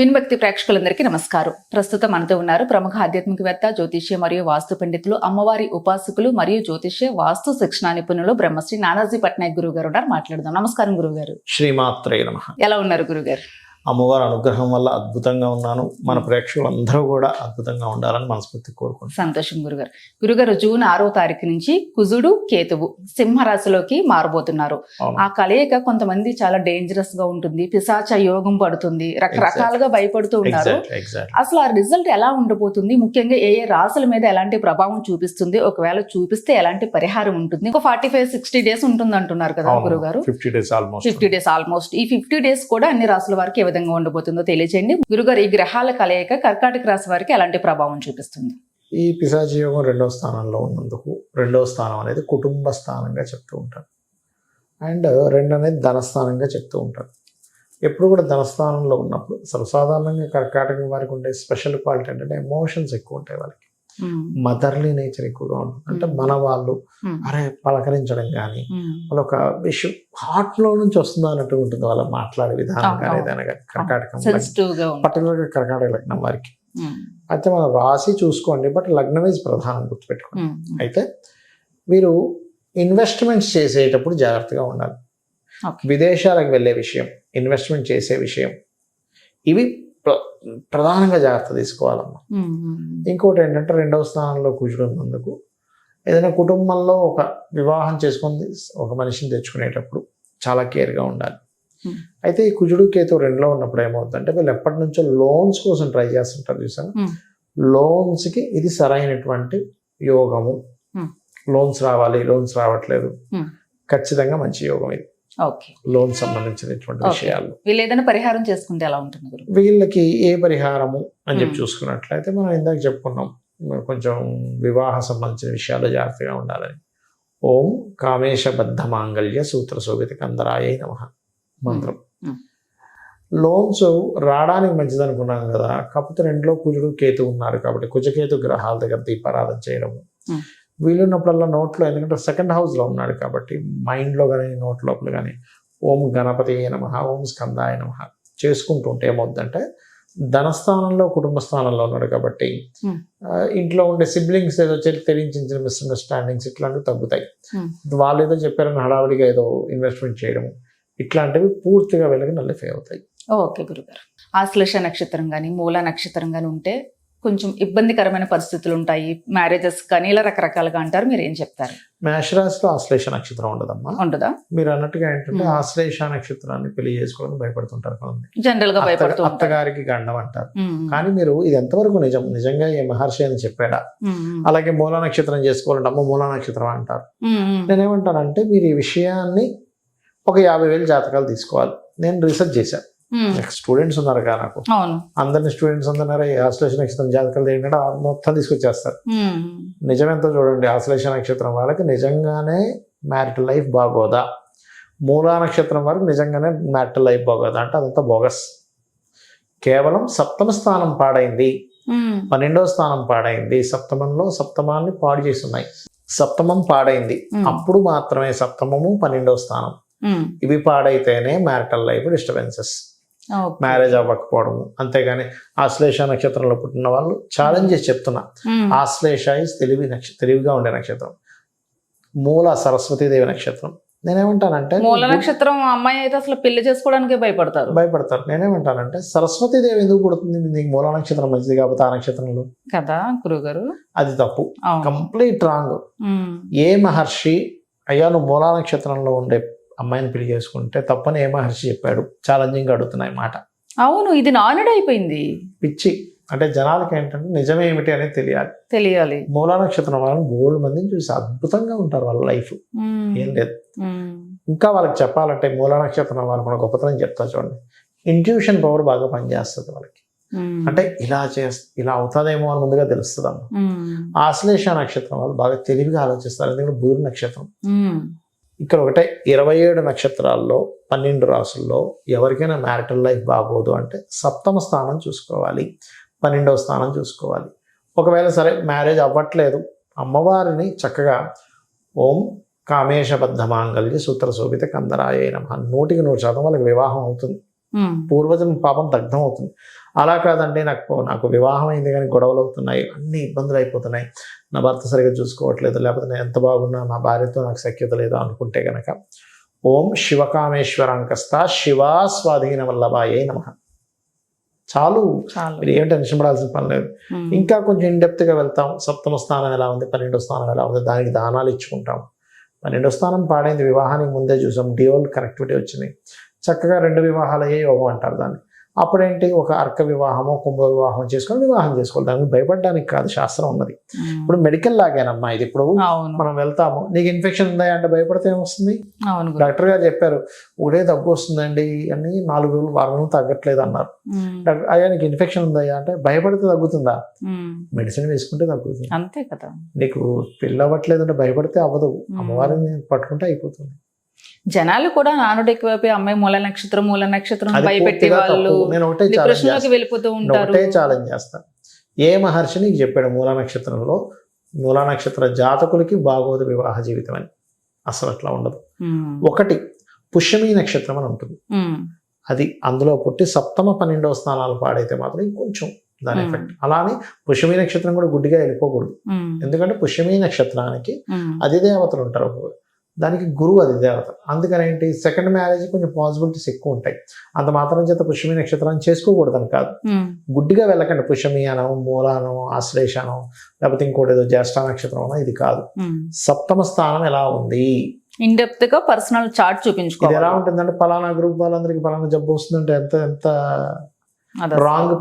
విన్భక్తి ప్రేక్షకులందరికీ నమస్కారం. ప్రస్తుతం మనతో ఉన్నారు ప్రముఖ ఆధ్యాత్మికవేత్త జ్యోతిష్య మరియు వాస్తు పండితులు అమ్మవారి ఉపాసకులు మరియు జ్యోతిష్య వాస్తు శిక్షణ నిపుణులు బ్రహ్మశ్రీ నానాజీ పట్నాయక్ గురువు గారు ఉన్నారు. మాట్లాడదాం. నమస్కారం గురువు గారు శ్రీమాత్రే నమ. ఎలా ఉన్నారు గురుగారు అమ్మవారి అనుగ్రహం వల్ల అద్భుతంగా ఉన్నాను. మన ప్రేక్షకులందరూ కూడా అద్భుతంగా ఉండాలని మనస్ఫూర్తి కోరుకుంటున్నాను. సంతోషం గురుగారు. గురుగారు జూన్ ఆరో తారీఖు నుంచి కుజుడు కేతువు సింహరాశిలోకి మారబోతున్నారు. ఆ కలయిక కొంతమంది చాలా డేంజరస్గా ఉంటుంది. పిశాచ యోగం పడుతుంది. రకరకాలుగా భయపడుతూ ఉన్నారు. ఎగ్జాక్ట్ అసలు ఆ రిజల్ట్ ఎలా ఉండబోతుంది? ముఖ్యంగా ఏ ఏ రాసుల మీద ఎలాంటి ప్రభావం చూపిస్తుంది? ఒకవేళ చూపిస్తే ఎలాంటి పరిహారం ఉంటుంది? ఒక ఫార్టీ ఫైవ్ సిక్స్టీ డేస్ ఉంటుంది అంటున్నారు కదా గురుగారు. Fifty days almost fifty days almost ఈ ఫిఫ్టీ డేస్ కూడా అన్ని రాసుల వారికి విధంగా ఉండబోతుందో తెలియచేయండి. గురుగారు ఈ గ్రహాల కలయిక కర్కాటక రాశి వారికి ఎలాంటి ప్రభావం చూపిస్తుంది? ఈ పిశాచి యోగం రెండవ స్థానంలో ఉన్నందుకు రెండవ స్థానం అనేది కుటుంబ స్థానంగా చెప్తూ ఉంటారు. అండ్ రెండు అనేది ధనస్థానంగా చెప్తూ ఉంటారు. ఎప్పుడు కూడా ధనస్థానంలో ఉన్నప్పుడు సర్వసాధారణంగా కర్కాటకం వారికి ఉండే స్పెషల్ క్వాలిటీ ఏంటంటే ఎమోషన్స్ ఎక్కువ ఉంటాయి వాళ్ళకి. మదర్లీ నేచర్ ఎక్కువగా ఉంటుంది. అంటే మన వాళ్ళు అరే పలకరించడం కానీ వాళ్ళ ఒక విషయం హార్ట్లో నుంచి వస్తుందా అన్నట్టు ఉంటుంది వాళ్ళ మాట్లాడే విధానం కానీ. ఏదైనా కానీ కర్కాటకం పర్టికులర్గా కర్కాటక లగ్నం వారికి. అయితే మనం రాసి చూసుకోండి బట్ లగ్నం ఈజ్ ప్రధానం గుర్తుపెట్టుకోండి. అయితే మీరు ఇన్వెస్ట్మెంట్స్ చేసేటప్పుడు జాగ్రత్తగా ఉండాలి. విదేశాలకు వెళ్ళే విషయం ఇన్వెస్ట్మెంట్ చేసే విషయం ఇవి ప్రధానంగా జాగ్రత్త తీసుకోవాలమ్మా ఇంకోటి ఏంటంటే రెండవ స్థానంలో కూర్చుని ఉన్నందుకు ఏదైనా కుటుంబంలో ఒక వివాహం చేసుకొని ఒక మనిషిని తెచ్చుకునేటప్పుడు చాలా కేర్గా ఉండాలి. అయితే ఈ కుజుడు కేతు రెండులో ఉన్నప్పుడు ఏమవుతుందంటే వీళ్ళు ఎప్పటి నుంచో లోన్స్ కోసం ట్రై చేస్తుంటారు చూసాను. లోన్స్కి ఇది సరైనటువంటి యోగము. లోన్స్ రావాలి లోన్స్ రావట్లేదు. ఖచ్చితంగా మంచి యోగం ఇది లోన్ సంబంధించినటువంటి. విషయాలు వీళ్ళు ఏదైనా పరిహారం చేసుకుంటే ఎలా ఉంటుంది వీళ్ళకి ఏ పరిహారము అని చెప్పి. చూసుకున్నట్లయితే మనం ఇందాక చెప్పుకున్నాం కొంచెం వివాహ సంబంధించిన విషయాల్లో జాగ్రత్తగా ఉండాలని ఓం కామేశబద్ధ మాంగళ్య సూత్ర శోభిత కందరాయ నమ మంత్రం. లోన్స్ రావడానికి మంచిది అనుకున్నాం కదా కాకపోతే రెండులో కుజుడు కేతు ఉన్నారు కాబట్టి కుజకేతు గ్రహాల దగ్గర దీపారాధన చేయడము. వీలున్నప్పుడల్లా నోట్లో ఎందుకంటే సెకండ్ హౌస్లో ఉన్నాడు కాబట్టి మైండ్లో కానీ నోట్ లోపల కానీ ఓం గణపతి నమ ఓం స్కందాయ నమ చేసుకుంటూ ఉంటే ఏమవుద్దంటే ధనస్థానంలో కుటుంబ స్థానంలో ఉన్నాడు కాబట్టి ఇంట్లో ఉండే సిబ్లింగ్స్ ఏదో తెలియించిన మిస్అండర్స్టాండింగ్స్ ఇట్లాంటివి తగ్గుతాయి. వాళ్ళు ఏదో చెప్పారని హడావిడిగా ఏదో ఇన్వెస్ట్మెంట్ చేయడం ఇట్లాంటివి పూర్తిగా వెళ్ళకి నల్లిఫై అవుతాయి. ఓకే గురుగారు. ఆశ్లేష నక్షత్రం కానీ మూల నక్షత్రం కానీ ఉంటే కొంచెం ఇబ్బందికరమైన పరిస్థితులు ఉంటాయి మ్యారేజెస్ కానీ ఇలా రకరకాలుగా అంటారు. మీరు ఏం చెప్తారు? మేషరాశిలో ఆశ్లేష నక్షత్రం ఉండదమ్మా. ఉండదా? మీరు అన్నట్టుగా ఏంటంటే. ఆశ్లేష నక్షత్రాన్ని పెళ్ళి చేసుకోవడానికి భయపడుతుంటారు కొంతమంది. జనరల్గా భయపడుతూ అత్తగారికి గండం అంటారు. కానీ మీరు ఇది ఎంతవరకు నిజం? నిజంగా ఏ మహర్షి అని చెప్పాడా? అలాగే మూల నక్షత్రం చేసుకోవాలంటే అమ్మ మూల నక్షత్రం అంటారు. నేనేమంటానంటే మీరు ఈ విషయాన్ని ఒక యాభై వేలు జాతకాలు తీసుకోవాలి. నేను రీసెర్చ్ చేశాను స్టూడెంట్స్ ఉన్నారు కదా నాకు. అందరిని స్టూడెంట్స్ అందరూ ఆశ్లేష నక్షత్రం జాతకాలు ఏంటంటే మొత్తం తీసుకొచ్చేస్తారు. ఉమ్, నిజమెంతో చూడండి ఆశ్లేష నక్షత్రం వాళ్ళకి నిజంగానే మ్యారిటల్ లైఫ్ బాగోదా? మూలా నక్షత్రం వారికి నిజంగానే మ్యారిటల్ లైఫ్ బాగోదా? అంటే అదంతా బోగస్. కేవలం సప్తమ స్థానం పాడైంది. ఉమ్, పన్నెండవ స్థానం పాడైంది. సప్తమంలో సప్తమాన్ని పాడు చేస్తున్నాయి. సప్తమం పాడైంది. అప్పుడు మాత్రమే సప్తమము పన్నెండవ స్థానం. ఇవి పాడైతేనే మ్యారిటల్ లైఫ్ డిస్టర్బెన్సెస్. మ్యారేజ్ అవ్వకపోవడము. అంతేగాని ఆశ్లేష నక్షత్రంలో పుట్టిన వాళ్ళు ఛాలెంజ్ చేసి చెప్తున్నా. ఉమ్, ఆశ్లేష ఇస్ తెలివి నక్ష తెలివిగా ఉండే నక్షత్రం. మూల సరస్వతీదేవి నక్షత్రం. నేనేమంటానంటే మూల నక్షత్రం అమ్మాయి అయితే అసలు పెళ్ళి చేసుకోవడానికి భయపడతారు. భయపడతారు. నేనేమంటానంటే సరస్వతీదేవి ఎందుకు పుడుతుంది? నీకు మూల నక్షత్రం మంచిది కాబట్టి ఆ నక్షత్రంలో? కదా గురుగారు అది తప్పు. Complete wrong. ఉమ్, ఏ మహర్షి అయ్యా నువ్వు మూలా నక్షత్రంలో ఉండే అమ్మాయిని పెళ్ళి చేసుకుంటే తప్పని ఏ మహర్షి చెప్పాడు. ఛాలెంజింగ్ అడుగుతున్నాయి మాట. అవును ఇది నానుడు అయిపోయింది. పిచ్చి. అంటే జనాలకి ఏంటంటే నిజమేమిటి అనేది తెలియాలి. తెలియాలి. మూలా నక్షత్రం వాళ్ళని బోల్డ్ మందిని చూసి అద్భుతంగా ఉంటారు వాళ్ళ లైఫ్. ఏం లేదు. ఇంకా వాళ్ళకి చెప్పాలంటే మూలా నక్షత్రం వాళ్ళకి మన గొప్పతనం చెప్తా చూడండి. ఇంట్యూషన్ పవర్ బాగా పనిచేస్తుంది వాళ్ళకి. అంటే ఇలా చేస్ ఇలా అవుతుందేమో అని ముందుగా తెలుస్తుంది అమ్మ ఆశ్లేష నక్షత్రం వాళ్ళు బాగా తెలివిగా ఆలోచిస్తారు. ఎందుకంటే బుధుడు నక్షత్రం. ఇక్కడ ఒకటే ఇరవై ఏడు నక్షత్రాల్లో పన్నెండు రాసుల్లో ఎవరికైనా మ్యారిటల్ లైఫ్ బాగోదు అంటే సప్తమ స్థానం చూసుకోవాలి పన్నెండవ స్థానం చూసుకోవాలి. ఒకవేళ సరే మ్యారేజ్ అవ్వట్లేదు అమ్మవారిని చక్కగా ఓం కామేశబద్ధ మాంగళ్య సూత్ర శోభిత కందరాయ నమ. నూటికి నూరు శాతం వాళ్ళకి వివాహం అవుతుంది. ఉమ్, పూర్వజన్మ పాపం దగ్ధం అవుతుంది. అలా కాదండి నాకు నాకు వివాహం అయింది కానీ గొడవలు అవుతున్నాయి అన్ని ఇబ్బందులు అయిపోతున్నాయి. నా భర్త సరిగా చూసుకోవట్లేదు లేకపోతే నేను ఎంత బాగున్నా నా భార్యతో నాకు సఖ్యత లేదు అనుకుంటే గనక. ఓం శివకామేశ్వరాంకస్త శివా స్వాధీన వల్లభాయే నమ. చాలు. చాలు. మీరు ఏం టెన్షన్ పడాల్సిన పని లేదు. ఇంకా కొంచెం in depth గా వెళ్తాం. సప్తమ స్థానం ఎలా ఉంది పన్నెండో స్థానం ఎలా ఉంది దానికి దానాలు ఇచ్చుకుంటాం. పన్నెండో స్థానం పాడైంది వివాహానికి ముందే చూసాం. డియోల్ కనెక్టివిటీ వచ్చింది. చక్కగా రెండు వివాహాలయ్యే యోగం అంటారు దాన్ని. అప్పుడేంటి? ఒక అర్క వివాహము కుంభ వివాహం చేసుకొని వివాహం చేసుకోవాలి. దానికి భయపడడానికి కాదు శాస్త్రం ఉన్నది. ఇప్పుడు మెడికల్ లాగేనమ్మా ఇది ఇప్పుడు. మనం వెళ్తాము. నీకు ఇన్ఫెక్షన్ ఉందా అంటే భయపడితే ఏమొస్తుంది. డాక్టర్ గారు చెప్పారు ఒకటే దగ్గు వస్తుందండి అని నాలుగు రోజులు వారం రోజులు తగ్గట్లేదు అన్నారు. డాక్టర్ అయ్యా నీకు ఇన్ఫెక్షన్ ఉందా అంటే భయపడితే తగ్గుతుందా? మెడిసిన్ వేసుకుంటే తగ్గుతుంది. అంతే కదా. నీకు పెళ్ళి అవ్వట్లేదు అంటే భయపడితే అవ్వదు. అమ్మవారిని పట్టుకుంటే అయిపోతుంది. జనాలు కూడా నానుడు ఎక్కువైపోయి అమ్మాయి మూల నక్షత్రం మూల నక్షత్రం భయపెట్టే వాళ్ళు తప్పు. నేను ఒకటే ఛాలెంజ్ డిప్రెషన్లోకి చేస్తాను వెళ్ళిపోతూ ఉంటారు. ఒకటే ఛాలెంజ్ చేస్తాను ఏ మహర్షి నీకు చెప్పాడు మూలా నక్షత్రంలో మూలా నక్షత్ర జాతకులకి బాగోదు వివాహ జీవితం అని? అసలు అట్లా ఉండదు. ఒకటి పుష్యమి నక్షత్రం అని ఉంటుంది. అది అందులో పుట్టి సప్తమ పన్నెండవ స్థానాలు పాడైతే మాత్రం ఇంకొంచెం దాని. ఎఫెక్ట్ అలానే పుష్యమి నక్షత్రం కూడా గుడ్డిగా వెళ్ళిపోకూడదు. ఎందుకంటే పుష్యమి నక్షత్రానికి అధిదేవతలు ఉంటారు. దానికి గురువు అధిదేవత అందుకని ఏంటి? సెకండ్ మ్యారేజ్ కొంచెం పాసిబిలిటీస్ ఎక్కువ ఉంటాయి. అంత మాత్రం చేత పుష్యమి నక్షత్రాన్ని చేసుకోకూడదని కాదు. గుడ్డిగా వెళ్ళకండి. పుష్యమి అనో మూలానో ఆశ్లేషానో లేకపోతే ఇంకోటి ఏదో జ్యేష్ఠ నక్షత్రం అనో ఇది కాదు. సప్తమ స్థానం ఎలా ఉంది? ఇన్ డెప్త్గా పర్సనల్ చార్ట్ ఇది ఎలా చూపించుకోవాలి ఉంటుందంటే పలానా గ్రూప్ వాళ్ళందరికీ పలానా జబ్బు వస్తుందంటే ఎంత ఎంత అదే రాంగ్